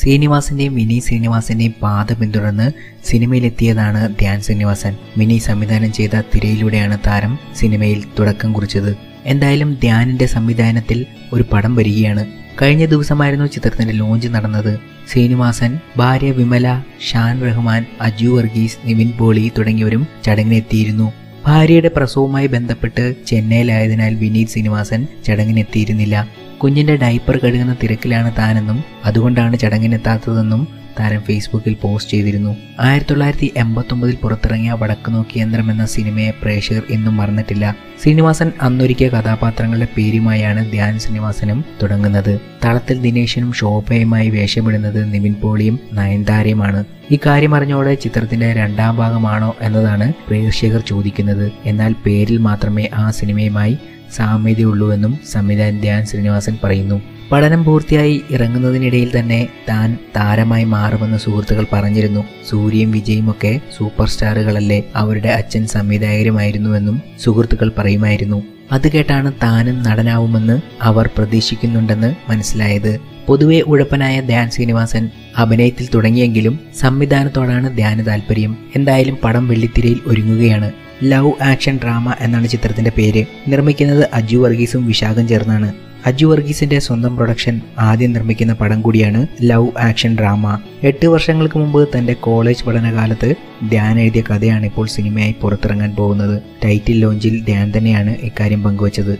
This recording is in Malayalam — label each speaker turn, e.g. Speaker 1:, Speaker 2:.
Speaker 1: ശ്രീനിവാസന്റെയും മിനി ശ്രീനിവാസിന്റെയും പാത പിന്തുടർന്ന് സിനിമയിലെത്തിയതാണ് ധ്യാൻ ശ്രീനിവാസൻ. മിനി സംവിധാനം ചെയ്ത തിരയിലൂടെയാണ് താരം സിനിമയിൽ തുടക്കം കുറിച്ചത്. എന്തായാലും ധ്യാനിന്റെ സംവിധാനത്തിൽ ഒരു പടം വരികയാണ്. കഴിഞ്ഞ ദിവസമായിരുന്നു ചിത്രത്തിന്റെ ലോഞ്ച് നടന്നത്. ശ്രീനിവാസൻ ഭാര്യ വിമല ഷാൻ റഹ്മാൻ അജു വർഗീസ് നിവിൻ പോളി തുടങ്ങിയവരും ചടങ്ങിനെത്തിയിരുന്നു. ഭാര്യയുടെ പ്രസവവുമായി ബന്ധപ്പെട്ട് ചെന്നൈയിലായതിനാൽ വിനീത് ശ്രീനിവാസൻ ചടങ്ങിനെത്തിയിരുന്നില്ല. കുഞ്ഞിന്റെ ഡൈപ്പർ കഴുകുന്ന തിരക്കിലാണ് താനെന്നും അതുകൊണ്ടാണ് ചടങ്ങിനെത്താത്തതെന്നും താരം ഫേസ്ബുക്കിൽ പോസ്റ്റ് ചെയ്തിരുന്നു. ആയിരത്തി തൊള്ളായിരത്തി എൺപത്തൊമ്പതിൽ പുറത്തിറങ്ങിയ വടക്ക് നോക്കി യന്ത്രം എന്ന സിനിമയെ പ്രേക്ഷകർ ഇന്നും മറന്നിട്ടില്ല. ശ്രീനിവാസൻ അന്നൊരുക്കിയ കഥാപാത്രങ്ങളുടെ പേരുമായാണ് ധ്യാൻ ശ്രീനിവാസനും തുടങ്ങുന്നത്. തളത്തിൽ ദിനേശനും ശോഭയുമായി വേഷമിടുന്നത് നിവിൻ പോളിയും നയൻതാരയുമാണ്. ഇക്കാര്യം അറിഞ്ഞോടെ ചിത്രത്തിന്റെ രണ്ടാം ഭാഗമാണോ എന്നതാണ് പ്രേക്ഷകർ ചോദിക്കുന്നത്. എന്നാൽ പേരിൽ മാത്രമേ ആ സിനിമയുമായി സാമ്യതയുള്ളൂവെന്നും സംവിധായകൻ ധ്യാൻ ശ്രീനിവാസൻ പറയുന്നു. പഠനം പൂർത്തിയായി ഇറങ്ങുന്നതിനിടയിൽ തന്നെ താൻ താരമായി മാറുമെന്ന് സുഹൃത്തുക്കൾ പറഞ്ഞിരുന്നു. സൂര്യയും വിജയും ഒക്കെ സൂപ്പർ സ്റ്റാറുകളല്ലേ അവരുടെ അച്ഛൻ സംവിധായകരുമായിരുന്നുവെന്നും സുഹൃത്തുക്കൾ പറയുമായിരുന്നു. അത് കേട്ടാണ് താനും നടനാവുമെന്ന് അവർ പ്രതീക്ഷിക്കുന്നുണ്ടെന്ന് മനസ്സിലായത്. പൊതുവെ ഉഴപ്പനായ ധ്യാൻ ശ്രീനിവാസൻ അഭിനയത്തിൽ തുടങ്ങിയെങ്കിലും സംവിധാനത്തോടാണ് ധ്യാന താല്പര്യം. എന്തായാലും പടം വെള്ളിത്തിരയിൽ ഒരുങ്ങുകയാണ്. ലവ് ആക്ഷൻ ഡ്രാമ എന്നാണ് ചിത്രത്തിന്റെ പേര്. നിർമ്മിക്കുന്നത് അജു വർഗീസും വിശാഖം ചേർന്നാണ്. അജു വർഗീസിന്റെ സ്വന്തം പ്രൊഡക്ഷൻ ആദ്യം നിർമ്മിക്കുന്ന പടം കൂടിയാണ് ലവ് ആക്ഷൻ ഡ്രാമ. എട്ട് വർഷങ്ങൾക്ക് മുമ്പ് തന്റെ കോളേജ് പഠനകാലത്ത് ധ്യാൻ എഴുതിയ കഥയാണ് ഇപ്പോൾ സിനിമയായി പുറത്തിറങ്ങാൻ പോകുന്നത്. ടൈറ്റിൽ ലോഞ്ചിൽ ധ്യാൻ തന്നെയാണ് ഇക്കാര്യം പങ്കുവച്ചത്.